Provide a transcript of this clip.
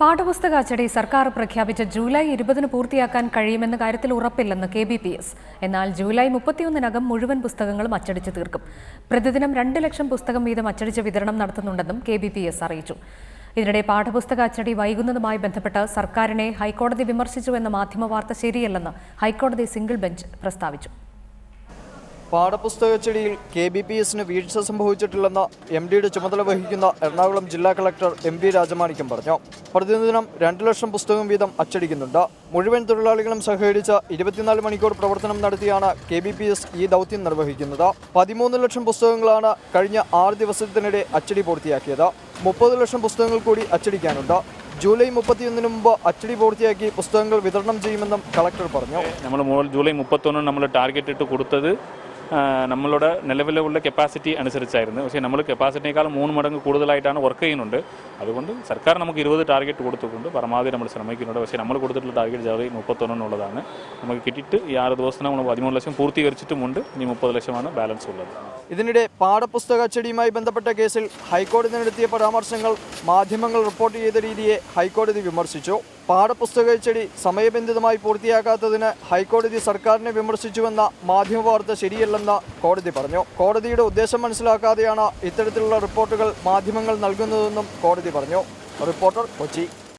പാഠപുസ്തക അച്ചടി സർക്കാർ പ്രഖ്യാപിച്ച ജൂലൈ ഇരുപതിന് പൂർത്തിയാക്കാൻ കഴിയുമെന്ന കാര്യത്തിൽ ഉറപ്പില്ലെന്ന് കെ ബി പി എസ്. എന്നാൽ ജൂലൈ മുപ്പത്തിയൊന്നിനകം മുഴുവൻ പുസ്തകങ്ങളും അച്ചടിച്ച് തീർക്കും. പ്രതിദിനം രണ്ട് ലക്ഷം പുസ്തകം വീതം അച്ചടിച്ച് വിതരണം നടത്തുന്നുണ്ടെന്നും കെ ബി പി എസ് അറിയിച്ചു. ഇതിനിടെ പാഠപുസ്തക അച്ചടി വൈകുന്നതുമായി ബന്ധപ്പെട്ട് സർക്കാരിനെ ഹൈക്കോടതി വിമർശിച്ചു എന്ന മാധ്യമവാർത്ത ശരിയല്ലെന്ന് ഹൈക്കോടതി സിംഗിൾ ബെഞ്ച് പ്രസ്താവിച്ചു. പാഠപുസ്തകച്ചെടിയിൽ കെ ബി പി എസിന് വീഴ്ച സംഭവിച്ചിട്ടില്ലെന്ന് എം ഡിയുടെ ചുമതല വഹിക്കുന്ന എറണാകുളം ജില്ലാ കളക്ടർ എം വി രാജമാണിക്യം പറഞ്ഞു. പ്രതിദിനം രണ്ട് ലക്ഷം പുസ്തകം വീതം അച്ചടിക്കുന്നുണ്ട്. മുഴുവൻ തൊഴിലാളികളും സഹകരിച്ച ഇരുപത്തിനാല് മണിക്കൂർ പ്രവർത്തനം നടത്തിയാണ് കെ ബി പി എസ് ഈ ദൗത്യം നിർവഹിക്കുന്നത്. പതിമൂന്ന് ലക്ഷം പുസ്തകങ്ങളാണ് കഴിഞ്ഞ ആറ് ദിവസത്തിനിടെ അച്ചടി പൂർത്തിയാക്കിയത്. മുപ്പത് ലക്ഷം പുസ്തകങ്ങൾ കൂടി അച്ചടിക്കാനുണ്ട്. ജൂലൈ മുപ്പത്തിയൊന്നിന് മുമ്പ് അച്ചടി പൂർത്തിയാക്കി പുസ്തകങ്ങൾ വിതരണം ചെയ്യുമെന്നും കളക്ടർ പറഞ്ഞു. നമ്മൾ ജൂലൈ മുപ്പത്തൊന്നിന് നമ്മൾ ടാർഗറ്റ് ഇട്ട് കൊടുത്തത് നമ്മളുടെ നിലവിലുള്ള കപ്പാസിറ്റി അനുസരിച്ചായിരുന്നു. പക്ഷേ നമ്മൾ കപ്പാസിറ്റിയേക്കാൾ മൂന്ന് മടങ്ങ് കൂടുതലായിട്ടാണ് വർക്ക് ചെയ്യുന്നുണ്ട്. അതുകൊണ്ട് സർക്കാർ നമുക്ക് ഇരുപത് ടാർഗറ്റ് കൊടുത്തിട്ടുണ്ട്. പരമാവധി നമ്മൾ ശ്രമിക്കുന്നുണ്ട്. പക്ഷേ നമ്മൾ കൊടുത്തിട്ടുള്ള ടാർഗറ്റ് ജാതി മുപ്പത്തൊന്നെന്നുള്ളതാണ് നമുക്ക് കിട്ടിയിട്ട് ഈ ആറ് ദിവസം നമ്മൾ പതിമൂന്ന് ലക്ഷം പൂർത്തീകരിച്ചിട്ടുമുണ്ട്. ഇനി മുപ്പത് ലക്ഷമാണ് ബാലൻസ് ഉള്ളത്. ഇതിനിടെ പാഠപുസ്തക അച്ചടിയുമായി ബന്ധപ്പെട്ട കേസിൽ ഹൈക്കോടതി നടത്തിയ പരാമർശങ്ങൾ മാധ്യമങ്ങൾ റിപ്പോർട്ട് ചെയ്ത രീതിയെ ഹൈക്കോടതി വിമർശിച്ചു. പാഠപുസ്തക അച്ചടി സമയബന്ധിതമായി പൂർത്തിയാക്കാത്തതിന് ഹൈക്കോടതി സർക്കാരിനെ വിമർശിച്ചുവെന്ന മാധ്യമവാർത്ത ശരിയല്ലെന്ന് കോടതി പറഞ്ഞു. കോടതിയുടെ ഉദ്ദേശം മനസ്സിലാക്കാതെയാണ് ഇത്തരത്തിലുള്ള റിപ്പോർട്ടുകൾ മാധ്യമങ്ങൾ നൽകുന്നതെന്നും കോടതി പറഞ്ഞു. റിപ്പോർട്ടർ കൊച്ചി.